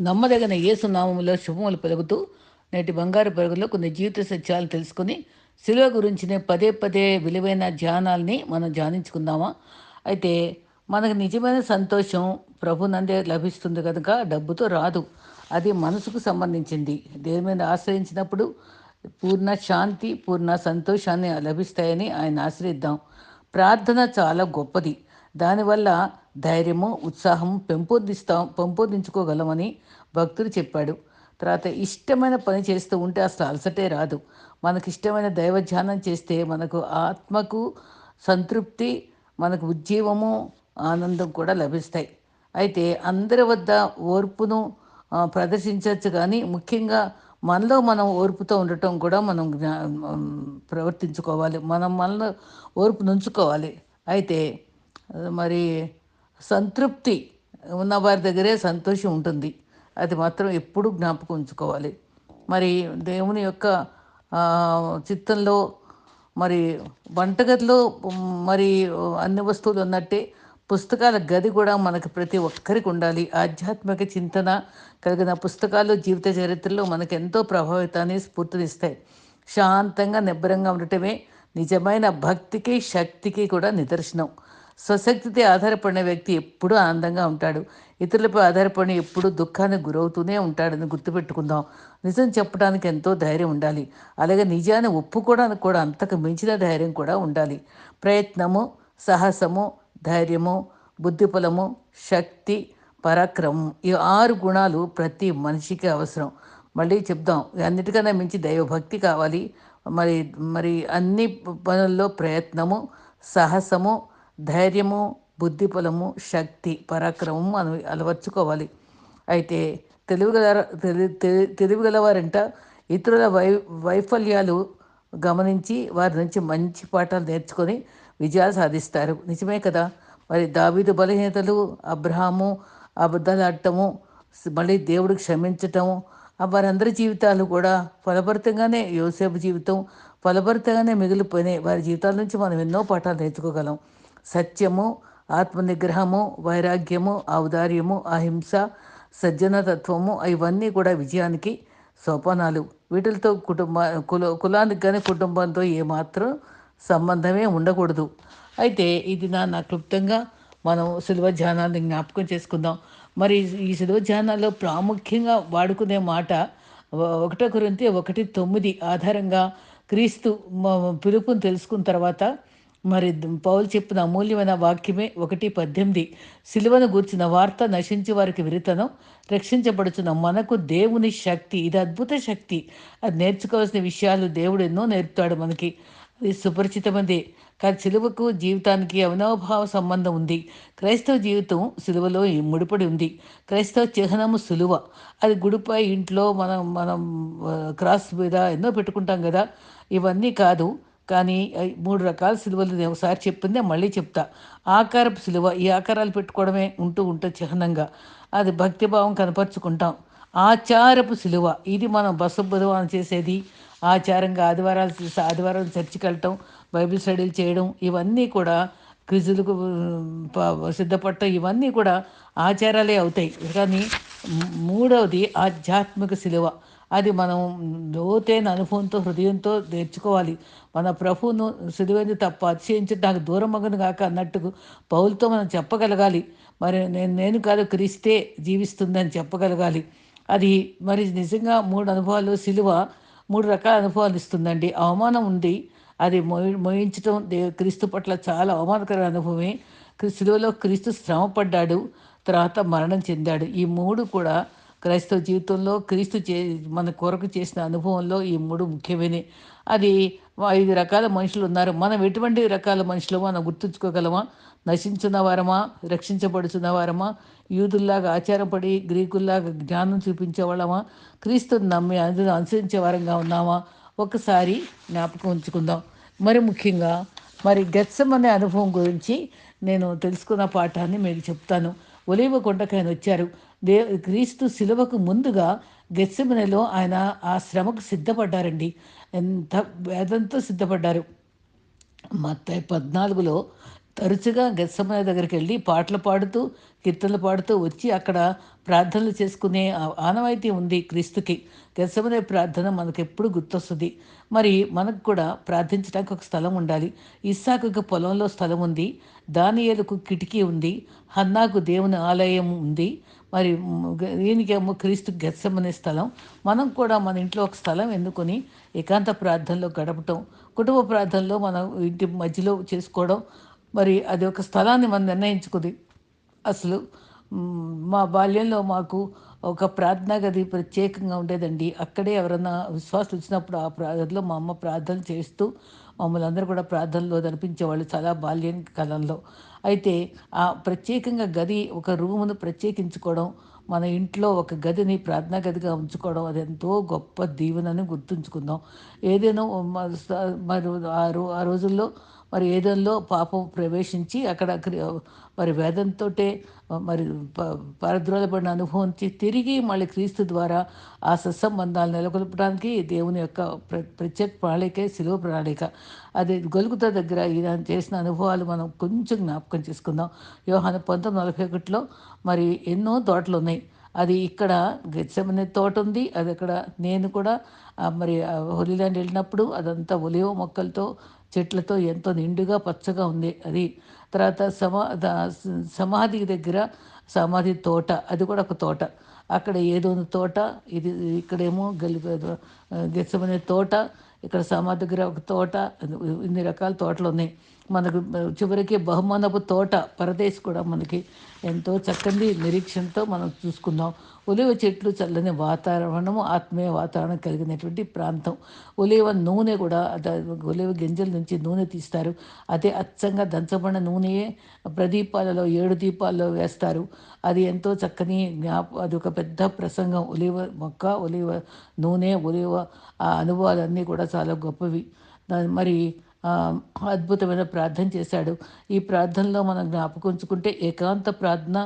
నమ్మదగిన యేసు నామములో శుభములు పలుకుతూ నేటి బంగారు పరుగులో కొన్ని జీవిత సత్యాలు తెలుసుకుని శిలువ గురించిన పదే పదే విలువైన ధ్యానాల్ని మనం ధ్యానించుకుందామా? అయితే మనకు నిజమైన సంతోషం ప్రభునందే లభిస్తుంది కనుక డబ్బుతో రాదు. అది మనసుకు సంబంధించింది. దేని మీద ఆశ్రయించినప్పుడు పూర్ణ శాంతి పూర్ణ సంతోషాన్ని లభిస్తాయని ఆయన ఆశ్రయిద్దాం. ప్రార్థన చాలా గొప్పది. దానివల్ల ధైర్యము ఉత్సాహం పెంపొందిస్తాం పెంపొందించుకోగలమని భక్తుడు చెప్పాడు. తర్వాత ఇష్టమైన పని చేస్తూ ఉంటే అసలు అలసటే రాదు. మనకి ఇష్టమైన దైవ ధ్యానం చేస్తే మనకు ఆత్మకు సంతృప్తి మనకు ఉజ్జీవము ఆనందం కూడా లభిస్తాయి. అయితే అందరి వద్ద ఓర్పును ప్రదర్శించవచ్చు కానీ ముఖ్యంగా మనలో మనం ఓర్పుతో ఉండటం కూడా మనం జ్ఞా- ప్రవర్తించుకోవాలి. మనం మనలో ఓర్పు నుంచుకోవాలి అయితే మరి సంతృప్తి ఉన్న వారి దగ్గరే సంతోషం ఉంటుంది. అది మాత్రం ఎప్పుడూ జ్ఞాపకం ఉంచుకోవాలి. మరి దేవుని యొక్క చిత్తంలో మరి వంటగదిలో మరి అన్ని వస్తువులు ఉన్నట్టే పుస్తకాల గది కూడా మనకు ప్రతి ఒక్కరికి ఉండాలి. ఆధ్యాత్మిక చింతన కలిగిన పుస్తకాలు జీవిత చరిత్రలో మనకు ఎంతో ప్రభావితాన్ని స్ఫూర్తినిస్తాయి. శాంతంగా నిబ్బరంగా ఉండటమే నిజమైన భక్తికి శక్తికి కూడా నిదర్శనం. స్వశక్తితో ఆధారపడిన వ్యక్తి ఎప్పుడూ ఆనందంగా ఉంటాడు. ఇతరులపై ఆధారపడిన ఎప్పుడూ దుఃఖానికి గురవుతూనే ఉంటాడని గుర్తుపెట్టుకుందాం. నిజం చెప్పడానికి ఎంతో ధైర్యం ఉండాలి. అలాగే నిజాన్ని ఒప్పుకోవడానికి కూడా అంతకు మించిన ధైర్యం కూడా ఉండాలి. ప్రయత్నము సాహసము ధైర్యము బుద్ధిపలము శక్తి పరాక్రమం ఈ ఆరు గుణాలు ప్రతి మనిషికి అవసరం. మళ్ళీ చెప్దాం. అన్నిటికన్నా మించి దైవభక్తి కావాలి. మరి మరి అన్ని పనుల్లో ప్రయత్నము సాహసము ధైర్యము బుద్ధిపలము శక్తి పరాక్రమము మనం అలవర్చుకోవాలి. అయితే తెలివిగల తెలి తెలి- తెలివిగలవారంట ఇతరుల వై వైఫల్యాలు గమనించి వారి నుంచి మంచి పాఠాలు నేర్చుకొని విజయాలు సాధిస్తారు. నిజమే కదా? మరి దావీదు బలహీనతలు అబ్రహాము అబద్ధాలు మళ్ళీ దేవుడు క్షమించటము వారందరి జీవితాలు కూడా ఫలభరితంగానే యోసేపు జీవితం ఫలభరితంగానే మిగిలిపోయినాయి. వారి జీవితాల నుంచి మనం ఎన్నో పాఠాలు నేర్చుకోగలం. సత్యము ఆత్మనిగ్రహము వైరాగ్యము ఔదార్యము అహింస సజ్జనతత్వము ఇవన్నీ కూడా విజయానికి సోపానాలు. వీటితో కుటుంబ కుల కులానికి కానీ కుటుంబంతో ఏమాత్రం సంబంధమే ఉండకూడదు. అయితే ఇది నా నా క్లుప్తంగా మనం సులువ ధ్యానాన్ని జ్ఞాపకం చేసుకుందాం. మరి ఈ సులువ ధ్యానాల్లో ప్రాముఖ్యంగా వాడుకునే మాట వ- ఒకటో గురించి ఒకటి తొమ్మిది ఆధారంగా క్రీస్తు పిలుపుని తెలుసుకున్న తర్వాత మరి పౌలు చెప్పిన అమూల్యమైన వాక్యమే ఒకటి పద్దెనిమిది. సిలువను గూర్చిన వార్త నశించి వారికి విరితనం రక్షించబడుచున్న మనకు దేవుని శక్తి ఇది అద్భుత శక్తి. అది నేర్చుకోవాల్సిన విషయాలు దేవుడు ఎన్నో నేర్పుతాడు మనకి. అది సుపరిచితమైనదే. కానీ సిలువకు జీవితానికి అవినాభావ సంబంధం ఉంది. క్రైస్తవ జీవితం సిలువలో ముడిపడి ఉంది. క్రైస్తవ చిహ్నము సులువ. అది గుడిపై ఇంట్లో మనం మనం క్రాస్ మీద ఎన్నో పెట్టుకుంటాం కదా. ఇవన్నీ కాదు. కానీ మూడు రకాల సిలువలు నేను ఒకసారి చెప్పిందే మళ్ళీ చెప్తా. ఆకారపు సిలువ ఈ ఆకారాలు పెట్టుకోవడమే ఉంటూ ఉంటే చిహ్నంగా. అది భక్తిభావం కనపరుచుకుంటాం. ఆచారపు సిలువ ఇది మనం బస్సు బుధవారం చేసేది. ఆచారంగా ఆదివారాలు చేసే- ఆదివారం చర్చికి వెళ్ళటం బైబిల్ స్టడీలు చేయడం ఇవన్నీ కూడా క్రిజులకు సిద్ధపడటం ఇవన్నీ కూడా ఆచారాలే అవుతాయి. కానీ మూడవది ఆధ్యాత్మిక సిలువ. అది మనం లోతైన అనుభవంతో హృదయంతో నేర్చుకోవాలి. మన ప్రభువును సిలువైంది తప్ప అతిశయించి నాకు దూరం మగను కాక అన్నట్టు పౌలతో మనం చెప్పగలగాలి. మరి నేను నేను కాదు క్రీస్తే జీవిస్తుందని చెప్పగలగాలి. అది మరి నిజంగా మూడు అనుభవాలు సిలువ మూడు రకాల అనుభవాలు ఇస్తుందండి. అవమానం ఉంది. అది మొయి మోయించడం దే క్రీస్తు పట్ల చాలా అవమానకర అనుభవమే. సిలువలో క్రీస్తు శ్రమపడ్డాడు తర్వాత మరణం చెందాడు. ఈ మూడు కూడా క్రైస్తవ జీవితంలో క్రీస్తు చే మన కొరకు చేసిన అనుభవంలో ఈ మూడు ముఖ్యమైనవి. అది ఐదు రకాల మనుషులు ఉన్నారు. మనం ఎటువంటి రకాల మనుషులు మనం గుర్తుంచుకోగలమా? నశించున్న వారమా? రక్షించబడుచున్న వారమా? యూదుల్లాగా ఆచారపడి గ్రీకుల్లాగా జ్ఞానం చూపించే వాళ్ళమా? క్రీస్తుని నమ్మి అందులో అనుసరించే వారంగా ఉన్నామా? ఒకసారి జ్ఞాపకం ఉంచుకుందాం. మరి ముఖ్యంగా మరి గెత్సం అనే అనుభవం గురించి నేను తెలుసుకున్న పాఠాన్ని మీకు చెప్తాను. ఒలివ కొండకు ఆయన వచ్చారు. దే క్రీస్తు శిలువకు ముందుగా గెత్సమనేలో ఆయన ఆ శ్రమకు సిద్ధపడ్డారండి. ఎంత వేదంతో సిద్ధపడ్డారు. మత్తాయి పద్నాలుగులో తరచుగా గెత్సమనే దగ్గరికి వెళ్ళి పాటలు పాడుతూ కీర్తనలు పాడుతూ వచ్చి అక్కడ ప్రార్థనలు చేసుకునే ఆనవాయితీ ఉంది క్రీస్తుకి. గెస్సమనే ప్రార్థన మనకు ఎప్పుడు గుర్తొస్తుంది. మరి మనకు కూడా ప్రార్థించడానికి ఒక స్థలం ఉండాలి. ఇస్సాకుకు పొలంలో స్థలం ఉంది. దానియలకు కిటికీ ఉంది. హన్నాకు దేవుని ఆలయం ఉంది. మరి దీనికేమో క్రీస్తు గెత్సమనే స్థలం. మనం కూడా మన ఇంట్లో ఒక స్థలం ఎన్నుకొని ఏకాంత ప్రార్థనలో గడపటం కుటుంబ ప్రార్థనలో మనం ఇంటి మధ్యలో చేసుకోవడం మరి అది ఒక స్థలాన్ని మనం నిర్ణయించుకుంది. అసలు మా బాల్యంలో మాకు ఒక ప్రార్థనా గది ప్రత్యేకంగా ఉండేదండి. అక్కడే ఎవరన్నా విశ్వాసులు వచ్చినప్పుడు ఆ ప్రార్థనలో మా అమ్మ ప్రార్థన చేస్తూ మమ్మల్ని అందరూ కూడా ప్రార్థనలో నడిపించేవాళ్ళు చాలా బాల్యం కాలంలో. అయితే ఆ ప్రత్యేకంగా గది ఒక రూమును ప్రత్యేకించుకోవడం మన ఇంట్లో ఒక గదిని ప్రార్థనా గదిగా ఉంచుకోవడం అది ఎంతో గొప్ప దీవెనని గుర్తుంచుకుందాం. ఏదైనా మరి ఆ రో ఆ రోజుల్లో మరి ఏదైనా పాపం ప్రవేశించి అక్కడ మరి వేదంతో మరి ప- పరద్రోలబడిన అనుభవించి తిరిగి మళ్ళీ క్రీస్తు ద్వారా ఆ సత్సంబంధాలు నెలకొల్పడానికి దేవుని యొక్క ప్ర ప్రత్యేక ప్రణాళికే శిలువ ప్రణాళిక. అది గొలుగుత దగ్గర ఈయన చేసిన అనుభవాలు మనం కొంచెం జ్ఞాపకం చేసుకుందాం. యోహాను పంతొమ్మిది నలభై ఒకటిలో మరి ఎన్నో తోటలు ఉన్నాయి. అది ఇక్కడ గెత్సెమనే తోట ఉంది. అది అక్కడ నేను కూడా మరి హోలీల్యాండ్ వెళ్ళినప్పుడు అదంతా ఒలివ మొక్కలతో చెట్లతో ఎంతో నిండుగా పచ్చగా ఉంది అది తర్వాత సమా సమాధి దగ్గర సమాధి తోట అది కూడా ఒక తోట అక్కడ ఏదో తోట ఇది ఇక్కడేమో గలి గెచ్చమనే తోట ఇక్కడ సమాధి దగ్గర ఒక తోట ఇన్ని రకాల తోటలు ఉన్నాయి మనకు చివరికి బహుమానపు తోట పరదేశ్ కూడా మనకి ఎంతో చక్కని నిరీక్షణతో మనం చూసుకుందాం. ఒలివ చెట్లు చల్లని వాతావరణము ఆత్మీయ వాతావరణం కలిగినటువంటి ప్రాంతం. ఒలివ నూనె కూడా ఒలివ గింజల నుంచి నూనె తీస్తారు. అదే అచ్చంగా దంచబడిన నూనెయే ప్రదీపాలలో ఏడు దీపాల్లో వేస్తారు. అది ఎంతో చక్కని జ్ఞాప అది ఒక పెద్ద ప్రసంగం. ఒలివ మొక్క ఒలివ నూనె ఒలివ ఆ అనుభవాలన్నీ కూడా చాలా గొప్పవి. దాని మరి అద్భుతమైన ప్రార్థన చేశాడు. ఈ ప్రార్థనలో మనం జ్ఞాపకం ఉంచుకుంటే ఏకాంత ప్రార్థన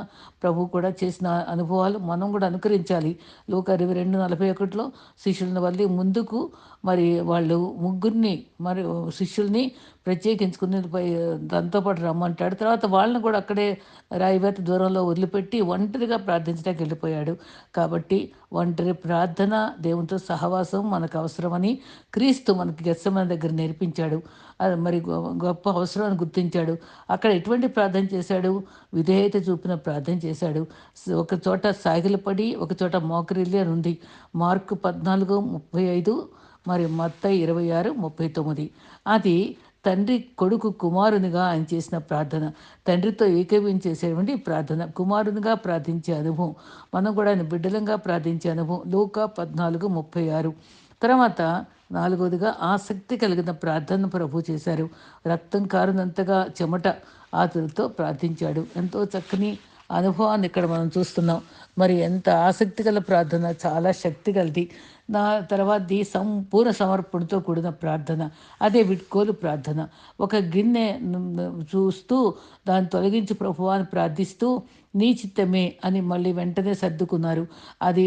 ప్రభు కూడా చేసిన అనుభవాలు మనం కూడా అనుకరించాలి. లోక ఇరవై రెండు నలభై ఒకటిలో శిష్యులను వల్లి ముందుకు మరి వాళ్ళు ముగ్గురిని మరి శిష్యుల్ని ప్రత్యేకించుకుని దాంతోపాటు దాంతో పాటు రమ్మంటాడు. తర్వాత వాళ్ళని కూడా అక్కడే రాయివేత దూరంలో వదిలిపెట్టి ఒంటరిగా ప్రార్థించడానికి వెళ్ళిపోయాడు. కాబట్టి ఒంటరి ప్రార్థన దేవునితో సహవాసం మనకు అవసరమని క్రీస్తు మనకి గెస్సమైన దగ్గర నేర్పించాడు. అది మరి గొప్ప గొప్ప అని గుర్తించాడు. అక్కడ ఎటువంటి ప్రార్థన చేశాడు? విధేయత చూపిన ప్రార్థన చేశాడు. ఒక చోట సాగిలపడి ఒక చోట మోకరిల్లి అని ఉంది. మార్కు పద్నాలుగు ముప్పై ఐదు మరి మత్త ఇరవై ఆరు ముప్పై తొమ్మిది. అది తండ్రి కొడుకు కుమారునిగా ఆయన చేసిన ప్రార్థన. తండ్రితో ఏకీవించేసేటువంటి ప్రార్థన. కుమారునిగా ప్రార్థించే అనుభవం. మనం కూడా ఆయన బిడ్డలంగా ప్రార్థించే అనుభవం. లోక పద్నాలుగు ముప్పై ఆరు. తర్వాత నాలుగవదిగా ఆసక్తి కలిగిన ప్రార్థన ప్రభు చేశారు. రక్తం కారునంతగా చెమట ఆతులతో ప్రార్థించాడు. ఎంతో చక్కని అనుభవాన్ని ఇక్కడ మనం చూస్తున్నాం. మరి ఎంత ఆసక్తి గల ప్రార్థన చాలా శక్తి కలిది నా తర్వాతది సంపూర్ణ సమర్పణతో కూడిన ప్రార్థన అదే విట్కోలు ప్రార్థన. ఒక గిన్నె చూస్తూ దాన్ని తొలగించి ప్రభువాన్ని ప్రార్థిస్తూ నీ చిత్తమే అని మళ్ళీ వెంటనే సర్దుకున్నారు. అది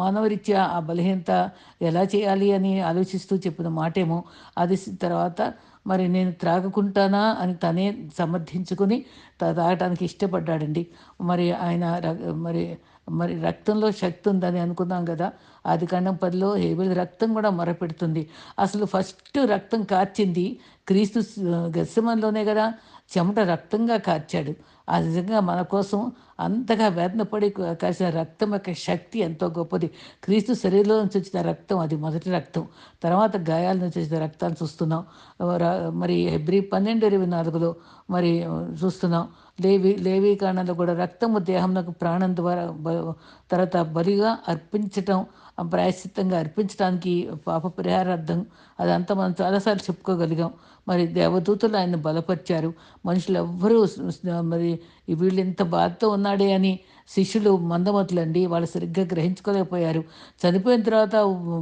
మానవరీత్యా ఆ బలహీనత ఎలా చేయాలి అని ఆలోచిస్తూ చెప్పిన మాటేమో అది తర్వాత మరి నేను త్రాగుకుంటానా అని తనే సమర్థించుకుని తా- తాగటానికి ఇష్టపడ్డాడండి. మరి ఆయన ర- మరి మరి రక్తంలో శక్తి ఉందని అనుకున్నాం కదా ఆది కాండం పదిలో హేబెల్ రక్తం కూడా మొరపెడుతుంది. అసలు ఫస్ట్ రక్తం కార్చింది క్రీస్తు గస్సమంలోనే కదా చెమట రక్తంగా కార్చాడు. ఆ నిజంగా మన కోసం అంతగా వేదన పడి కాసిన రక్తం యొక్క శక్తి ఎంతో గొప్పది. క్రీస్తు శరీరంలో నుంచి వచ్చిన రక్తం అది మొదటి రక్తం. తర్వాత గాయాల నుంచి వచ్చిన రక్తాన్ని చూస్తున్నాం. మరి హెబ్రి పన్నెండు ఇరవై నాలుగులో మరి చూస్తున్నాం. లేవి లేవి కూడా రక్తము దేహంలో ప్రాణం ద్వారా బ- తర్వాత బలిగా అర్పించటం ప్రాయశ్చిత్తంగా అర్పించడానికి పాప పరిహారార్థం అదంతా మనం చాలాసార్లు చెప్పుకోగలిగాం. మరి దేవదూతలు ఆయన బలపరిచారు. మనుషులు ఎవ్వరూ మరి వీళ్ళు ఇంత బాధతో ఉన్నాడే అని శిష్యులు మందమతులండి. వాళ్ళు సరిగ్గా గ్రహించుకోలేకపోయారు. చనిపోయిన తర్వాత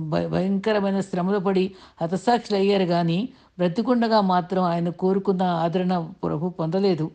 భయంకరమైన శ్రమలు పడి హతసాక్షులు అయ్యారు కానీ బ్రతికుండగా మాత్రం ఆయన కోరుకున్న ఆదరణ ప్రభు పొందలేదు.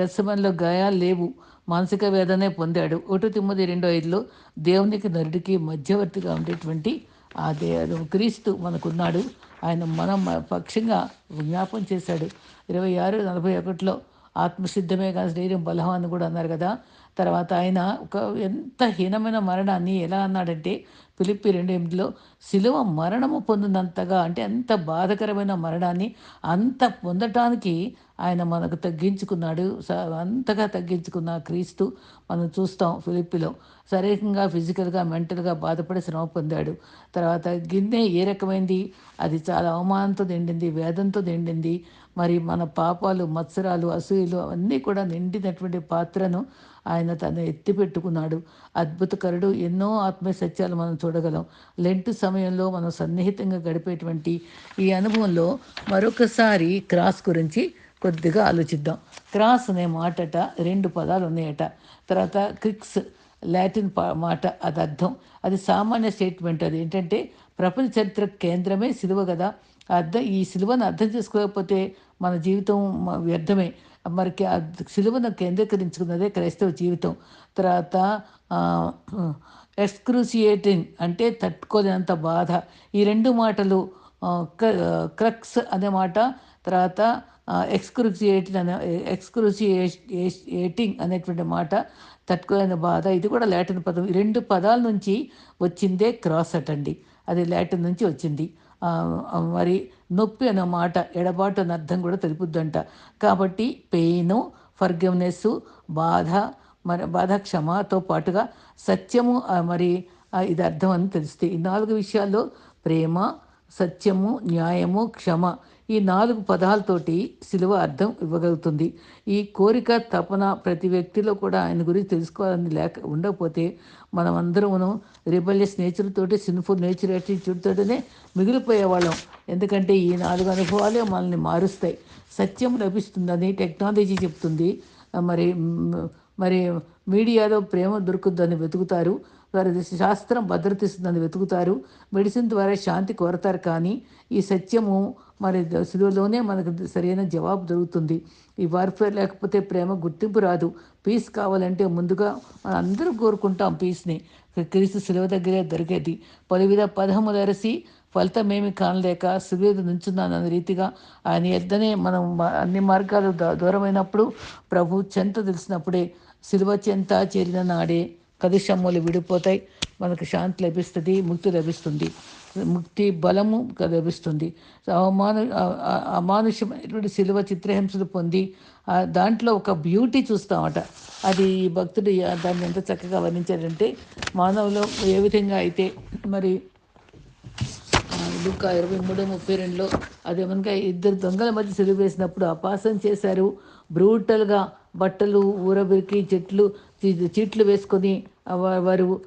గసమంలో గాయాలు లేవు. మానసిక వేదనే పొందాడు. ఒకటి తొమ్మిది రెండో ఐదులో దేవునికి నరుడికి మధ్యవర్తిగా ఉండేటువంటి ఆ దే క్రీస్తు మనకున్నాడు. ఆయన మనం పక్షంగా జ్ఞాపం చేశాడు. ఇరవై ఆరు నలభై ఒకటిలో ఆత్మసిద్ధమే కానీ శరీరం బలహం అని కూడా అన్నారు కదా. తర్వాత ఆయన ఒక ఎంత హీనమైన మరణాన్ని ఎలా అన్నాడంటే ఫిలిప్పి రెండు ఎనిమిదిలో శిలువ మరణము పొందినంతగా అంటే అంత బాధకరమైన మరణాన్ని అంత పొందటానికి ఆయన మనకు తగ్గించుకున్నాడు. స- అంతగా తగ్గించుకున్న క్రీస్తు మనం చూస్తాం ఫిలిప్పిలో. శారీరకంగా ఫిజికల్గా మెంటల్గా బాధపడి శ్రమ పొందాడు. తర్వాత గిన్నె ఏ రకమైంది? అది చాలా అవమానంతో నిండింది వేదంతో నిండింది. మరి మన పాపాలు మత్సరాలు అసూయలు అవన్నీ కూడా నిండినటువంటి పాత్రను ఆయన తను ఎత్తిపెట్టుకున్నాడు అద్భుతకరుడు. ఎన్నో ఆత్మీయ సత్యాలు మనం చూడగలం. లెంట్ సమయంలో మనం సన్నిహితంగా గడిపేటువంటి ఈ అనుభవంలో మరొకసారి క్రాస్ గురించి కొద్దిగా ఆలోచిద్దాం. క్రాస్ అనే మాటట రెండు పదాలు ఉన్నాయట. తర్వాత క్రిక్స్ లాటిన్ మాట అది అర్థం. అది సామాన్య స్టేట్మెంట్ అది. ఏంటంటే ప్రపంచ చరిత్ర కేంద్రమే సిలువ కదా అర్థం ఈ సిలువను అర్థం చేసుకోకపోతే మన జీవితం వ్యర్థమే. మరి ఆ సిలువను కేంద్రీకరించుకున్నదే క్రైస్తవ జీవితం. తర్వాత ఎక్స్క్రూసియేటింగ్ అంటే తట్టుకోలేనంత బాధ. ఈ రెండు మాటలు క్రక్స్ అనే మాట తర్వాత ఎక్స్క్రూసియేటింగ్ అనే ఎక్స్క్రూసియేటింగ్ అనేటువంటి మాట తట్టుకోలేని బాధ. ఇది కూడా లాటిన్ పదం. ఈ రెండు పదాల నుంచి వచ్చిందే క్రాస్ అటండి. అది లాటిన్ నుంచి వచ్చింది. మరి నొప్పి అనే మాట ఎడబాటు అనే అర్థం కూడా తెలుపుద్దంట. కాబట్టి పెయిన్ ఫర్గివ్నెస్ బాధ మరి బాధ క్షమతో పాటుగా సత్యము మరి ఇది అర్థం అని తెలుస్తాయి ఈ నాలుగు విషయాల్లో ప్రేమ సత్యము న్యాయము క్షమ ఈ నాలుగు పదాలతోటి సిలువ అర్థం ఇవ్వగలుగుతుంది. ఈ కోరిక తపన ప్రతి వ్యక్తిలో కూడా ఆయన గురించి తెలుసుకోవాలని లేక ఉండకపోతే మనం అందరమును రిబలియస్ నేచర్ తోటి సిన్ఫుల్ నేచర్ యాటిట్యూడ్తోనే మిగిలిపోయేవాళ్ళం ఎందుకంటే ఈ నాలుగు అనుభవాలే మనల్ని మారుస్తాయి. సత్యం లభిస్తుందని టెక్నాలజీ చెప్తుంది. మరి మరి మీడియాలో ప్రేమ దొరుకుతుందని వెతుకుతారు. వారి శాస్త్రం భద్రత ఇస్తుందని వెతుకుతారు. మెడిసిన్ ద్వారా శాంతి కోరతారు కానీ ఈ సత్యము మరి సిలువలోనే మనకు సరైన జవాబు దొరుకుతుంది. ఈ వార్ఫేర్ లేకపోతే ప్రేమ గుర్తింపు రాదు. పీస్ కావాలంటే ముందుగా మనం అందరూ కోరుకుంటాం పీస్ని క్రీస్తు సిలువ దగ్గరే దొరికేది. పలువిధ పదములరసి ఫలితమేమి కానలేక సువేద నుంచున్నాను అనే రీతిగా ఆయన ఎద్దనే మనం అన్ని మార్గాలు దూరమైనప్పుడు ప్రభు చెంత తెలిసినప్పుడే సిలువ చెంత చేరిన నాడే కదుషమ్ములు విడిపోతాయి. మనకు శాంతి లభిస్తుంది ముక్తి లభిస్తుంది. ముక్తి బలము లభిస్తుంది. అవమాను అమానుషమైనటువంటి శిలువ చిత్రహింసలు పొంది దాంట్లో ఒక బ్యూటీ చూస్తామట. అది ఈ భక్తుడు దాన్ని ఎంత చక్కగా వర్ణించాడంటే మానవులో ఏ విధంగా అయితే మరి లుక్క ఇరవై మూడు ముప్పై రెండులో అదేమనగా ఇద్దరు దొంగల మధ్య సెలవు వేసినప్పుడు అపాసం చేశారు. బ్రూటల్గా బట్టలు ఊరబిరికి చెట్లు చీట్లు వేసుకొని వారు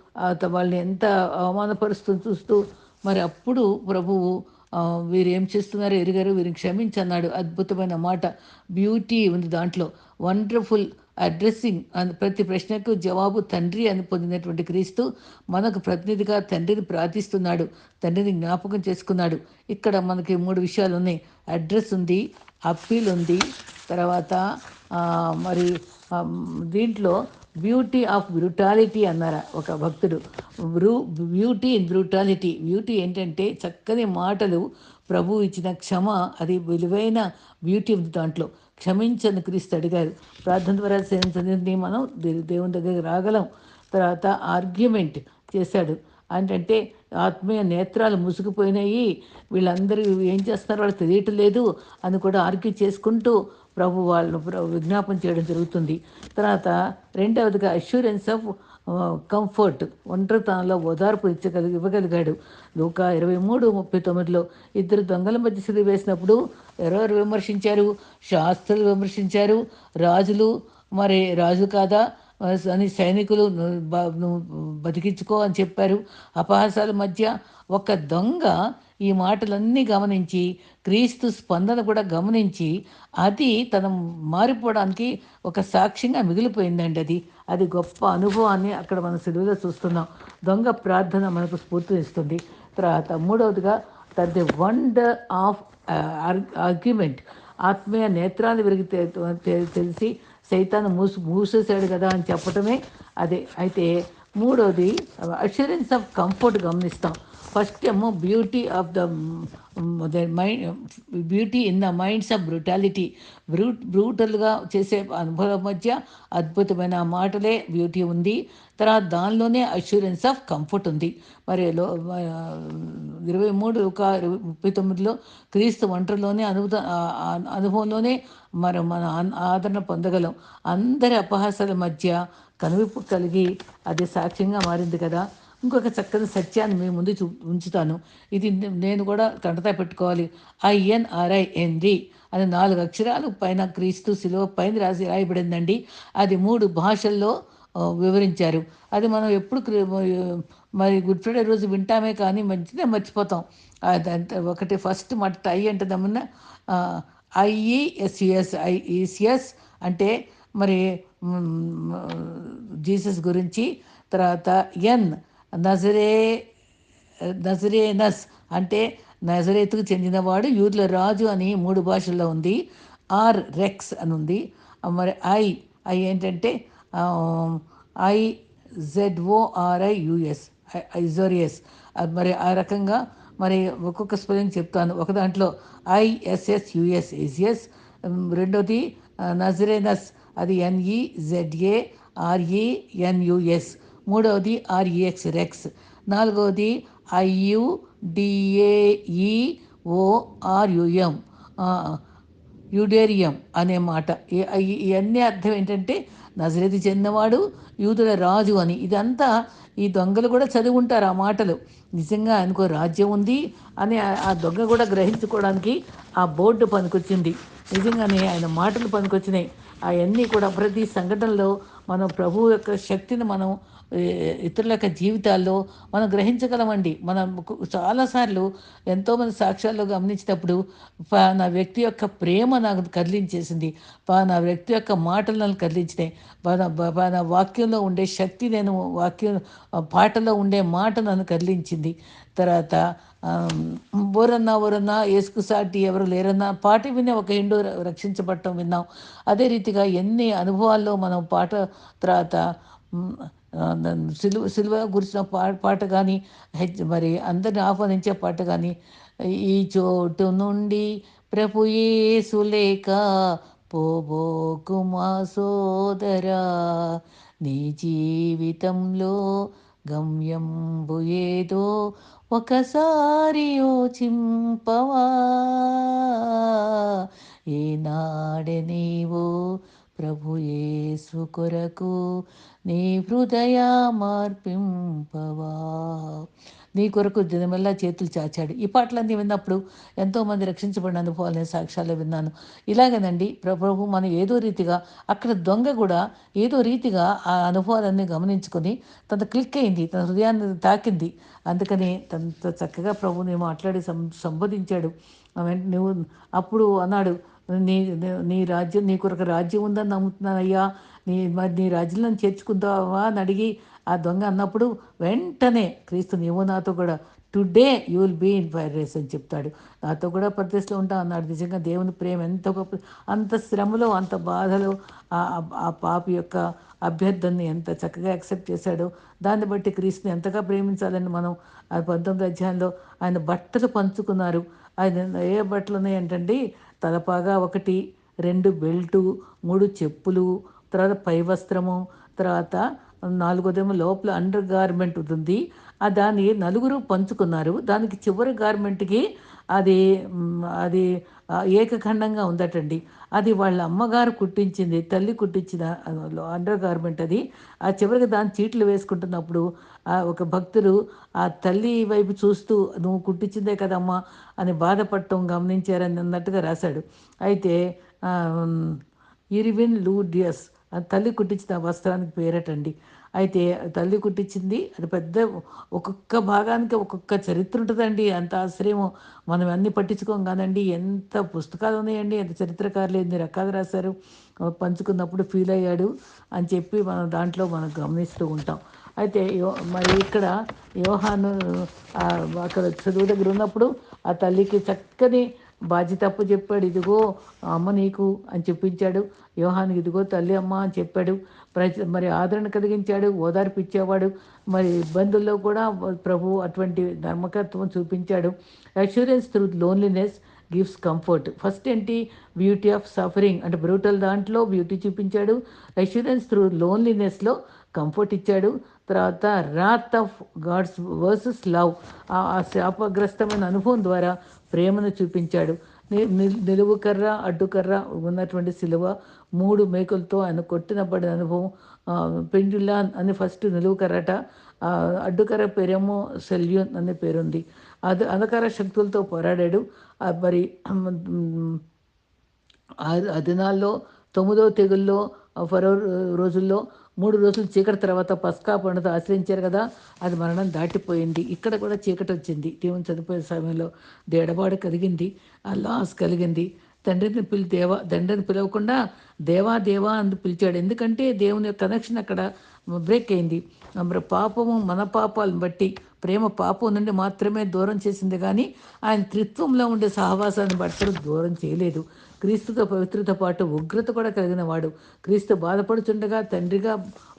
వాళ్ళని ఎంత అవమానపరుస్తూ చూస్తూ మరి అప్పుడు ప్రభువు వీరు ఏం చేస్తున్నారో ఎరిగారు వీరిని క్షమించన్నాడు. అద్భుతమైన మాట. బ్యూటీ ఉంది దాంట్లో. వండర్ఫుల్ అడ్రస్సింగ్ అని ప్రతి ప్రశ్నకు జవాబు తండ్రి అని పొందినటువంటి క్రీస్తు మనకు ప్రతినిధిగా తండ్రిని ప్రార్థిస్తున్నాడు. తండ్రిని జ్ఞాపకం చేసుకున్నాడు. ఇక్కడ మనకి మూడు విషయాలు ఉన్నాయి. అడ్రస్ ఉంది అప్పీల్ ఉంది తర్వాత మరి దీంట్లో బ్యూటీ ఆఫ్ బ్రూటాలిటీ అన్నారు ఒక భక్తుడు. బ్రూ బ్యూటీ ఇన్ బ్రూటాలిటీ బ్యూటీ ఏంటంటే చక్కని మాటలు ప్రభు ఇచ్చిన క్షమ అది విలువైన బ్యూటీ ఉంది దాంట్లో. క్షమించని క్రీస్తు అడిగారు. ప్రార్థన ద్వారా సేవించని మనం దే- దేవుని దగ్గరికి రాగలం. తర్వాత ఆర్గ్యుమెంట్ చేశాడు. అంటే ఆత్మీయ నేత్రాలు ముసుగుపోయినాయి. వీళ్ళందరూ ఏం చేస్తున్నారో? వాళ్ళు తెలియటం లేదు అని కూడా ఆర్గ్యూ చేసుకుంటూ ప్రభు వాళ్ళను విజ్ఞాపన చేయడం జరుగుతుంది. తర్వాత రెండవదిగా అష్యూరెన్స్ ఆఫ్ కంఫర్ట్ ఒంటరితనంలో ఓదార్పు ఇచ్చగలిగి ఇవ్వగలిగాడు. లూకా ఇరవై మూడు ముప్పై తొమ్మిదిలో ఇద్దరు దొంగల మధ్య సిలువ వేసినప్పుడు ఎవరెవరు విమర్శించారు శాస్త్రులు విమర్శించారు రాజులు మరి రాజు కాదా? అని సైనికులు బతికించుకో అని చెప్పారు. అపహాసాల మధ్య ఒక దొంగ ఈ మాటలన్నీ గమనించి క్రీస్తు స్పందన కూడా గమనించి అది తన మారిపోవడానికి ఒక సాక్ష్యంగా మిగిలిపోయిందండి అది. అది గొప్ప అనుభవాన్ని అక్కడ మనం సెలవులో చూస్తున్నాం. దొంగ ప్రార్థన మనకు స్ఫూర్తినిస్తుంది తర్వాత మూడవదిగా ద వండర్ ఆఫ్ ఆర్గ్యుమెంట్. ఆత్మీయ నేత్రాలు విరిగి తెలిసి సైతాన్ని మూసి మూసేశాడు కదా అని చెప్పటమే అదే. అయితే మూడోది అష్యూరెన్స్ ఆఫ్ కంఫర్ట్ గమనిస్తాం. ఫస్ట్ ఏమో beauty of the mind beauty in the minds of brutality. Bru బ్రూటల్గా చేసే అనుభవం మధ్య అద్భుతమైన మాటలే బ్యూటీ ఉంది. తర్వాత దానిలోనే అష్యూరెన్స్ ఆఫ్ కంఫర్ట్ ఉంది. మరి లో ఇరవై మూడు ఒక ముప్పై తొమ్మిదిలో క్రీస్తు ఒంటరిలోనే అనుభూత అనుభవంలోనే మరి మన ఆదరణ పొందగలం. అందరి అపహాసాల మధ్య కనువిప్పు కలిగి అది సాక్ష్యంగా మారింది కదా. ఇంకొక చక్కని సత్యాన్ని మీ ముందు చూ ఉంచుతాను. ఇది నేను కూడా కంటతా పెట్టుకోవాలి. ఐఎన్ఆర్ఐ ఎన్డి అని నాలుగు అక్షరాలు పైన క్రీస్తు శిలువ పైన రాసి రాయబడిందండి. అది మూడు భాషల్లో వివరించారు. అది మనం ఎప్పుడు మరి గుడ్ ఫ్రైడే రోజు వింటామే కానీ మంచిదే మర్చిపోతాం. అదంతా ఒకటి ఫస్ట్ మాట ఐ అంటే దమ్మన్న ఐఈఎస్యుఎస్ ఐఈసిఎస్ అంటే మరి జీసస్ గురించి తర్వాత ఎన్ నజరే నజరేనస్ అంటే నజరేతుకు చెందినవాడు యూదుల రాజు అని మూడు భాషల్లో ఉంది. ఆర్ రెక్స్ అని ఉంది. మరి ఐ ఐ ఏంటంటే I Z O R I U S ఐజోరియస్ మరి ఆ రకంగా మరి ఒక్కొక్క స్పెల్లింగ్ చెప్తాను. ఒక దాంట్లో ఐఎస్ఎస్ యుఎస్ ఈజిఎస్ రెండోది నజరేనస్ అది ఎన్ఈ జెడ్ఏ ఆర్ఈఎన్యుఎస్ మూడవది ఆర్ఈఎక్స్ రెక్స్ నాలుగవది ఐయుడిఏఈఓఆర్యుఎం యుడేరియం అనే మాట. ఇవన్నీ అర్థం ఏంటంటే నజరేది చెందినవాడు యూదుల రాజు అని. ఇదంతా ఈ దొంగలు కూడా చదువుకుంటారు ఆ మాటలు. నిజంగా ఆయనకు రాజ్యం ఉంది అని ఆ దొంగ కూడా గ్రహించుకోవడానికి ఆ బోర్డు పనికొచ్చింది. నిజంగానే ఆయన మాటలు పనికొచ్చినాయి. అవన్నీ కూడా ప్రతి సంఘటనలో మనం ప్రభు యొక్క శక్తిని మనం ఇతరుల యొక్క జీవితాల్లో మనం గ్రహించగలమండి. మనం చాలాసార్లు ఎంతోమంది సాక్ష్యాల్లో గమనించినప్పుడు నా వ్యక్తి యొక్క ప్రేమ నాకు కదిలించేసింది. నా వ్యక్తి యొక్క మాటలు నన్ను కదిలించినాయి. నా వాక్యంలో ఉండే శక్తి నేను వాక్యం పాటలో ఉండే మాట నన్ను కదిలించింది. తర్వాత ఓరన్నా ఓరన్నా ఏసుకు సాటి ఎవరు లేరన్నా పాట వినే ఒక హిందూ రక్షించబడటం విన్నాం. అదే రీతిగా ఎన్ని అనుభవాల్లో మనం పాట తర్వాత సిలువ సిలువ గురించిన పా పాట కానీ మరి అందరిని ఆహ్వానించే పాట కానీ ఈ చోటు నుండి ప్రభు సులేక పోబోకుమా సోదరా నీ జీవితంలో గమ్యంబు ఏదో ఒకసారి చింపవా? ఏనాడే నీవు ప్రభు యేసు కొరకు నీ హృదయ మార్పింపవా. నీ కొరకు దినమెల్లా చేతులు చాచాడు. ఈ పాటలన్నీ విన్నప్పుడు ఎంతోమంది రక్షించబడిన అనుభవాలు నేను సాక్ష్యాలు విన్నాను. ఇలాగేనండి ప్రభు మనం ఏదో రీతిగా అక్కడ దొంగ కూడా ఏదో రీతిగా ఆ అనుభవాలన్నీ గమనించుకొని తన క్లిక్ అయింది తన హృదయాన్ని తాకింది. అందుకని తనతో చక్కగా ప్రభుని మాట్లాడి సం సంబోధించాడు. నువ్వు అప్పుడు అన్నాడు నీ నీ రాజ్యం నీ కొరకు రాజ్యం ఉందని నమ్ముతున్నానయ్యా నీ మరి నీ రాజ్యంలో చేర్చుకుందావా అని అడిగి ఆ దొంగ అన్నప్పుడు వెంటనే క్రీస్తు నీవు నాతో కూడా today you will be in paradise అని చెప్తాడు. నాతో కూడా ప్రదేశంలో ఉంటా అన్నాడు. నిజంగా దేవుని ప్రేమ ఎంత గొప్ప అంత శ్రమలో అంత బాధలో ఆ పాపి యొక్క అభ్యర్థనని ఎంత చక్కగా యాక్సెప్ట్ చేశాడో దాన్ని బట్టి క్రీస్తుని ఎంతగా ప్రేమించాలని మనం ఆ పంతొమ్మిది అధ్యాయంలో ఆయన బట్టలు పంచుకున్నారు. ఆయన ఏ బట్టలు ఉన్నాయంటండి? తలపాగా ఒకటి రెండు బెల్టు మూడు చెప్పులు తర్వాత పై వస్త్రము తర్వాత నాలుగోదేమో లోపల అండర్ గార్మెంట్ ఉంటుంది. ఆ దాన్ని నలుగురు పంచుకున్నారు. దానికి చివరి గార్మెంట్కి అది అది ఏకఖండంగా ఉందటండి. అది వాళ్ళ అమ్మగారు కుట్టించింది తల్లి కుట్టించిన అండర్ గార్మెంట్ అది. ఆ చివరికి దాని చీట్లు వేసుకుంటున్నప్పుడు ఒక భక్తులు ఆ తల్లి వైపు చూస్తూ నువ్వు కుట్టించిందే కదమ్మా అని బాధపడటం గమనించారని అన్నట్టుగా రాశాడు. అయితే ఇరివిన్ లూడియస్ తల్లి కుట్టించిన వస్త్రానికి పేరటండి. అయితే తల్లి కుట్టించింది. అది పెద్ద ఒక్కొక్క భాగానికి ఒక్కొక్క చరిత్ర ఉంటుందండి. అంత ఆశ్రయము మనం అన్ని పట్టించుకోం కాదండి. ఎంత పుస్తకాలు ఉన్నాయండి. ఎంత చరిత్రకారులు ఎన్ని రకాలు రాశారు. పంచుకున్నప్పుడు ఫీల్ అయ్యాడు అని చెప్పి మనం దాంట్లో మనం గమనిస్తూ ఉంటాం. అయితే మరి ఇక్కడ యోహాను అక్కడ చదువు దగ్గర ఉన్నప్పుడు ఆ తల్లికి చక్కని బాధ్యత అప్పు చెప్పాడు. ఇదిగో అమ్మ నీకు అని చెప్పించాడు. యోహానికి ఇదిగో తల్లి అమ్మ అని చెప్పాడు. ప్రజ మరి ఆదరణ కలిగించాడు ఓదార్పు ఇచ్చేవాడు మరి ఇబ్బందుల్లో కూడా ప్రభు అటువంటి ధర్మకత్వం చూపించాడు. Assurance through loneliness gives comfort first ఏంటి? బ్యూటీ ఆఫ్ సఫరింగ్ అంటే బ్రూటల్ దాంట్లో బ్యూటీ చూపించాడు. అష్యూరెన్స్ త్రూ లోన్లీనెస్లో కంఫర్ట్ ఇచ్చాడు. తర్వాత wrath of gods versus love ఆ శాపగ్రస్తమైన అనుభవం ద్వారా ప్రేమను చూపించాడు. నిలువుకర్ర అడ్డుకర్ర ఉన్నటువంటి సిలువ మూడు మేకులతో ఆయన కొట్టినప్పటి అనుభవం పెండులా అని ఫస్ట్ నిలువుకర్రట అడ్డుకర్ర పేరేమో సెల్యూన్ అనే పేరుంది. అది అంధకార శక్తులతో పోరాడాడు. మరి ఆ దినాల్లో తొమ్మిదో తెగుల్లో ఫరో రోజుల్లో మూడు రోజులు చీకటి తర్వాత పస్కా పండుగ ఆశ్రయించారు కదా అది మరణం దాటిపోయింది. ఇక్కడ కూడా చీకటి వచ్చింది. దేవుని చనిపోయే సమయంలో దేడబాడు కలిగింది ఆ లాస్ కలిగింది. తండ్రిని పిలి దేవా తండ్రిని పిలవకుండా దేవా దేవా అని పిలిచాడు. ఎందుకంటే దేవుని కనెక్షన్ అక్కడ బ్రేక్ అయింది. మరి పాపము మన పాపాలను బట్టి ప్రేమ పాపం నుండి మాత్రమే దూరం చేసింది. కానీ ఆయన త్రిత్వంలో ఉండే సహవాసాన్ని బట్టి దూరం చేయలేదు. క్రీస్తుతో పవిత్రతో పాటు ఉగ్రత కూడా కలిగిన వాడు. క్రీస్తు బాధపడుచుండగా తండ్రిగా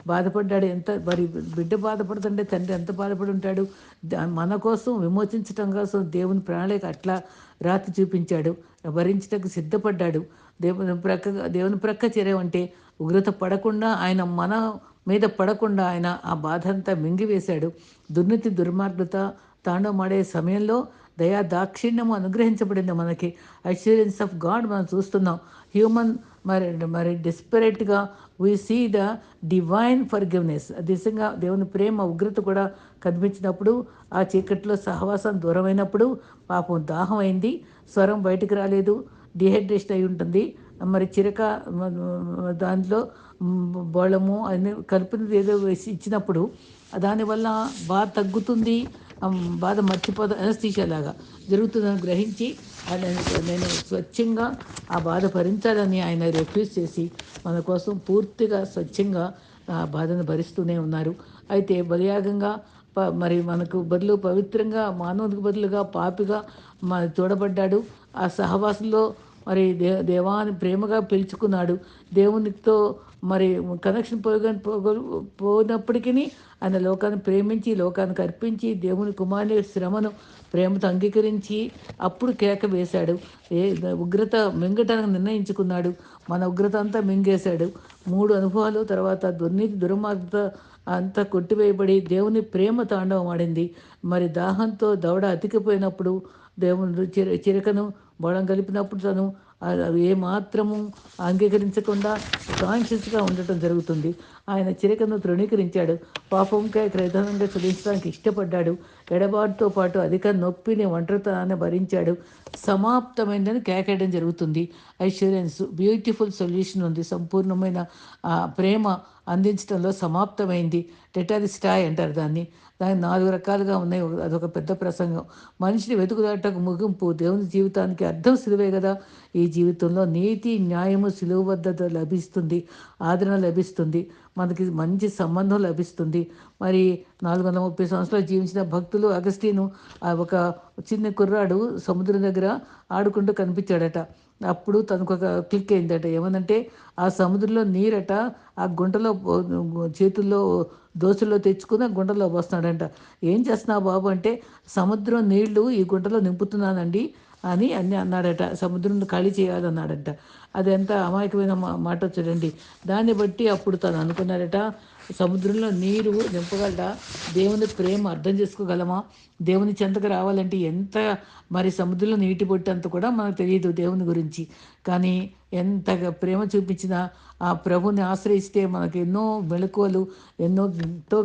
బాధపడ్డాడు. ఎంత మరి బిడ్డ బాధపడుతుంటే తండ్రి ఎంత బాధపడి ఉంటాడు? మన కోసం విమోచించటం కోసం దేవుని ప్రణాళిక అట్లా రాతి చూపించాడు. భరించటకు సిద్ధపడ్డాడు. దేవుని ప్రక్క దేవుని ప్రక్క చేరేవంటే ఉగ్రత పడకుండా ఆయన మన మీద పడకుండా ఆయన ఆ బాధ అంతా మింగివేశాడు. దుర్నీతి దుర్మార్గత తాండవమాడే సమయంలో దయా దాక్షిణ్యము అనుగ్రహించబడింది మనకి. అష్యూరెన్స్ ఆఫ్ గాడ్ మనం చూస్తున్నాం. హ్యూమన్ మరి మరి డెస్పరేట్గా we see the divine forgiveness దిశంగా దేవుని ప్రేమ ఉగ్రత కూడా కనిపించినప్పుడు ఆ చీకట్లో సహవాసం దూరమైనప్పుడు పాపం దాహం అయింది స్వరం బయటకు రాలేదు డిహైడ్రేషన్ అయి ఉంటుంది. మరి చిరక దాంట్లో బోళము అన్ని కలిపినది ఏదో వేసి ఇచ్చినప్పుడు దానివల్ల బాధ తగ్గుతుంది బాధ మర్చిపోదు అనస్థీషియాలాగా జరుగుతుందని గ్రహించి ఆయన నేను స్వచ్ఛంగా ఆ బాధ భరించాలని ఆయన రిఫ్యూజ్ చేసి మన కోసం పూర్తిగా స్వచ్ఛంగా ఆ బాధను భరిస్తూనే ఉన్నారు. అయితే బలియాగంగా మరి మనకు బదులు పవిత్రంగా మానవునికి బదులుగా పాపిగా చూడబడ్డాడు. ఆ సహవాసంలో మరి దే దేవాన్ని ప్రేమగా పిలుచుకున్నాడు. దేవునితో మరి కనెక్షన్ పోగా పోయినప్పటికీ ఆయన లోకాన్ని ప్రేమించి లోకానికి అర్పించి దేవుని కుమారుని శ్రమను ప్రేమతో అంగీకరించి అప్పుడు కేక వేశాడు. ఏ ఉగ్రత మింగటానికి నిర్ణయించుకున్నాడు. మన ఉగ్రత అంతా మింగేశాడు. మూడు అనుభవాలు తర్వాత దుర్నీతి దుర్మార్గత అంతా కొట్టివేయబడి దేవుని ప్రేమ తాండవం ఆడింది. మరి దాహంతో దవడ అతికిపోయినప్పుడు దేవుని చిరకను బలం కలిపినప్పుడు తను ఏ మాత్రము అంగీకరించకుండా కాన్షియస్గా ఉండటం జరుగుతుంది. ఆయన చిరకను తృణీకరించాడు. పాపంకాయ క్రైతనంగా చెల్లించడానికి ఇష్టపడ్డాడు. ఎడబాటుతో పాటు అధిక నొప్పిని ఒంటరితనాన్ని భరించాడు. సమాప్తమైందని కేకేయడం జరుగుతుంది. ఐశ్వర్యన్స్ బ్యూటిఫుల్ సొల్యూషన్ ఉంది. సంపూర్ణమైన ప్రేమ అందించడంలో సమాప్తమైంది. టెటారిస్టాయ్ అంటారు దాన్ని. దాని నాలుగు రకాలుగా ఉన్నాయి. అదొక పెద్ద ప్రసంగం. మనిషిని వెతుకుదాటకు ముగింపు దేవుని జీవితానికి అర్థం సిలువే కదా. ఈ జీవితంలో నీతి న్యాయము సిలువ వద్ద లభిస్తుంది. ఆదరణ లభిస్తుంది. మనకి మంచి సంబంధం లభిస్తుంది. మరి నాలుగు వందల ముప్పై సంవత్సరాలు జీవించిన భక్తులు అగస్టీను ఒక చిన్న కుర్రాడు సముద్రం దగ్గర ఆడుకుంటూ కనిపించాడట. అప్పుడు తనకు ఒక క్లిక్ అయిందట. ఏమనంటే ఆ సముద్రంలో నీరట ఆ గుంటలో చేతుల్లో దోశలో తెచ్చుకుని గుంటలో పోస్తున్నాడంట. ఏం చేస్తున్నావు బాబు అంటే సముద్రం నీళ్ళు ఈ గుంటలో నింపుతున్నానండి. అని అన్ని అన్నాడట సముద్రం ఖాళీ చేయాలన్నాడట. అది ఎంత అమాయకమైన మాట చూడండి దాన్ని బట్టి అప్పుడు తను అనుకున్నాడట సముద్రంలో నీరు నింపగలడా? దేవుని ప్రేమ అర్థం చేసుకోగలమా? దేవుని చెంతకు రావాలంటే ఎంత మరి సముద్రంలో నీటి పొట్టంత కూడా మనకు తెలియదు దేవుని గురించి. కానీ ఎంత ప్రేమ చూపించినా ఆ ప్రభుని ఆశ్రయిస్తే మనకు ఎన్నో మెళకువలు ఎన్నో ఎంతో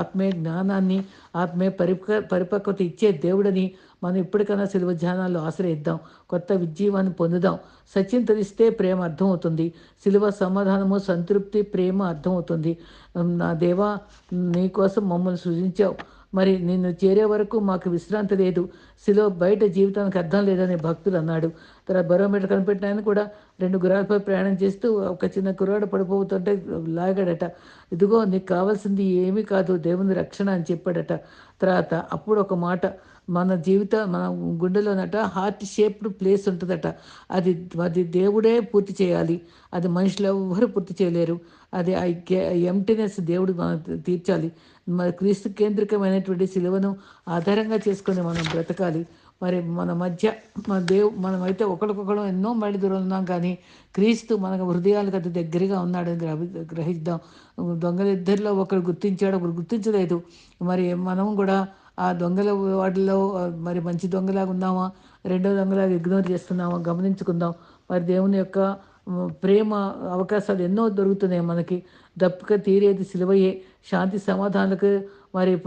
ఆత్మీయ జ్ఞానాన్ని ఆత్మీయ పరిప పరిపక్వత ఇచ్చే దేవుడని మనం ఇప్పటికైనా సిలువ ధ్యానాల్లో ఆశ్రయిద్దాం కొత్త విజీవాన్ని పొందుదాం. సత్యం తెలిస్తే ప్రేమ అర్థమవుతుంది. సిలువ సమాధానము సంతృప్తి ప్రేమ అర్థమవుతుంది. నా దేవా నీకోసం మమ్మల్ని సృజించావు. మరి నిన్ను చేరే వరకు మాకు విశ్రాంతి లేదు. సిలో బయట జీవితానికి అర్థం లేదని భక్తులు అన్నాడు. తర్వాత బరోమీటర్ కనిపెట్టిన ఆయన కూడా రెండు గుర్రాలపై ప్రయాణం చేస్తూ ఒక చిన్న కుర్రాడు పడిపోతుంటే లాగాడట. ఇదిగో నీకు కావాల్సింది ఏమీ కాదు దేవుని రక్షణ అని చెప్పాడట. తర్వాత అప్పుడు ఒక మాట మన జీవిత మన గుండెలోనట హార్ట్ షేప్డ్ ప్లేస్ ఉంటుందట. అది అది దేవుడే పూర్తి చేయాలి. అది మనుషులు ఎవరు పూర్తి చేయలేరు. అది ఆ ఎంటీనెస్ దేవుడు మనం తీర్చాలి. మన క్రీస్తు కేంద్రికమైనటువంటి సిలువను ఆధారంగా చేసుకొని మనం బ్రతకాలి. మరి మన మధ్య మన దేవు మనమైతే ఒకరికొకరు ఎన్నో మైళ్ళ దూరం ఉన్నాం కానీ క్రీస్తు మన హృదయాలకు అతి దగ్గరగా ఉన్నాడని గ్రహి గ్రహిద్దాం. దొంగలిద్దరిలో ఒకరు గుర్తించాడు ఒకరు గుర్తించలేదు. మరి మనం కూడా ఆ దొంగల వాటిలో మరి మంచి దొంగలాగా ఉన్నామా? రెండో దొంగలాగా ఇగ్నోర్ చేస్తున్నామా? గమనించుకుందాం. మరి దేవుని యొక్క ప్రేమ అవకాశాలు ఎన్నో దొరుకుతున్నాయి మనకి. దప్పుక తీరేది సిలువయే. శాంతి సమాధానాలకు మరి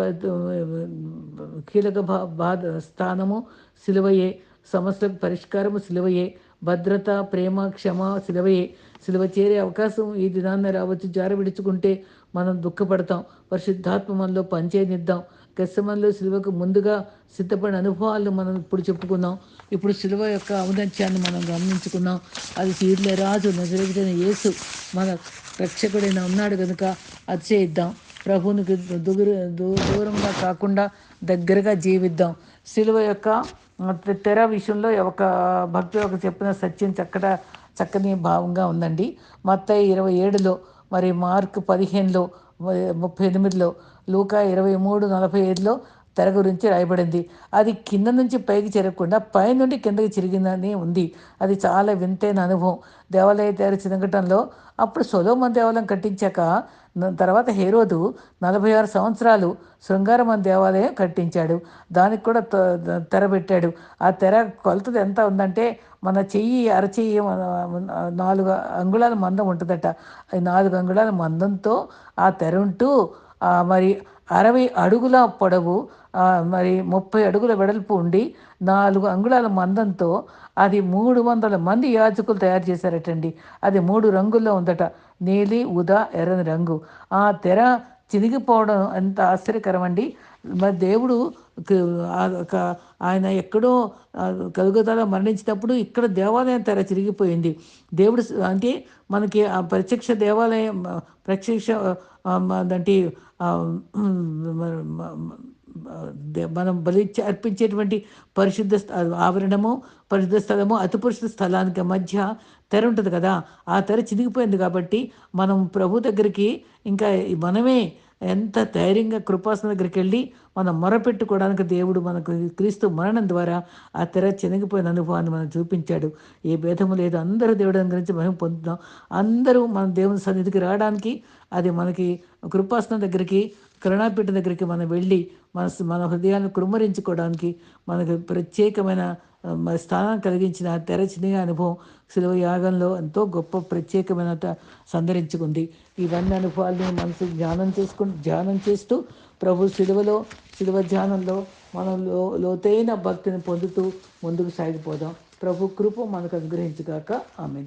కీలక బాధ స్థానము సిలువయే. సమస్యలకు పరిష్కారము సిలువయే. భద్రత ప్రేమ క్షమ సిలువయే. సిలువ చేరే అవకాశం ఈ దినాన్ని రావచ్చు. జార విడుచుకుంటే మనం దుఃఖపడతాం. పరిశుద్ధాత్మ మనలో పనిచేయనిద్దాం. గసమంలో సిలువకు ముందుగా సిద్ధపడిన అనుభవాలను మనం ఇప్పుడు చెప్పుకున్నాం. ఇప్పుడు సిలువ యొక్క ఔన్నత్యాన్ని మనం గమనించుకున్నాం. అది తీర్లే రాజు నజరగిన యేసు మన రక్షకుడైన ఉన్నాడు కనుక అది చేయిద్దాం ప్రభునికి దుగురు దూరంగా కాకుండా దగ్గరగా జీవిద్దాం. సిలువ యొక్క తెర విషయంలో ఒక భక్తి ఒక చెప్పిన సత్యం చక్కట చక్కని భావంగా ఉందండి. మత్త ఇరవై ఏడులో మరి మార్క్ పదిహేనులో ముప్పై ఎనిమిదిలో లూకా ఇరవై మూడు నలభై ఐదులో తెర గురించి రాయబడింది. అది కింద నుంచి పైకి చేరకుండా పై నుండి కిందకి చిరిగిందని ఉంది. అది చాలా వింతైన అనుభవం. దేవాలయ తయారు చినగటంలో అప్పుడు సొలోమన్ దేవాలయం కట్టించాక తర్వాత హేరోదు నలభై ఆరు సంవత్సరాలు శృంగారమన్ దేవాలయం కట్టించాడు. దానికి కూడా తెర పెట్టాడు. ఆ తెర కొలతది ఎంత ఉందంటే మన చెయ్యి అరచెయ్యి నాలుగు అంగుళాల మందం ఉంటుందట. నాలుగు అంగుళాల మందంతో ఆ తెర ఉంటూ మరి అరవై అడుగుల పొడవు మరి ముప్పై అడుగుల వెడల్పు ఉండి నాలుగు అంగుళాల మందంతో అది మూడు వందల మంది యాజకులు తయారు చేశారటండి. అది మూడు రంగుల్లో ఉందట. నీలి ఉదా ఎర్రని రంగు. ఆ తెర చినిగిపోవడం ఎంత ఆశ్చర్యకరం అండి మరి దేవుడు ఆయన ఎక్కడో కలుగుదల మరణించినప్పుడు ఇక్కడ దేవాలయం తెర చిరిగిపోయింది. దేవుడు అంటే మనకి ఆ ప్రత్యక్ష దేవాలయం ప్రత్యక్ష అంటే మనం బలి అర్పించేటువంటి పరిశుద్ధ ఆవరణము పరిశుద్ధ స్థలము అతి పరిశుద్ధ స్థలానికి మధ్య తెర ఉంటుంది కదా. ఆ తెర చినిగిపోయింది కాబట్టి మనం ప్రభు దగ్గరికి ఇంకా మనమే ఎంత ధైర్యంగా కృపాసన దగ్గరికి వెళ్ళి మనం మొరపెట్టుకోవడానికి దేవుడు మనకు క్రీస్తు మరణం ద్వారా ఆ తెర చెనిగిపోయిన అనుభవాన్ని మనం చూపించాడు. ఏ భేదము లేదు. అందరూ దేవుడు గురించి మేము పొందుతాం అందరూ మన దేవుని సన్నిధికి రావడానికి అది మనకి కృపాసన దగ్గరికి కరుణాపీఠ దగ్గరికి మనం వెళ్ళి మన మన హృదయాన్ని కృమరించుకోవడానికి మనకు ప్రత్యేకమైన స్థానం కలిగించిన తెరచిన అనుభవం శిలువ యాగంలో ఎంతో గొప్ప ప్రత్యేకమైన సందరించుకుంది ఇవన్నీ అనుభవాల్ని మనసు ధ్యానం చేసుకుని ధ్యానం చేస్తూ ప్రభు శిలువలో శిలువ ధ్యానంలో మనం లో లోతైన భక్తిని పొందుతూ ముందుకు సాగిపోదాం. ప్రభు కృప మనకు అనుగ్రహించగాక. ఆమె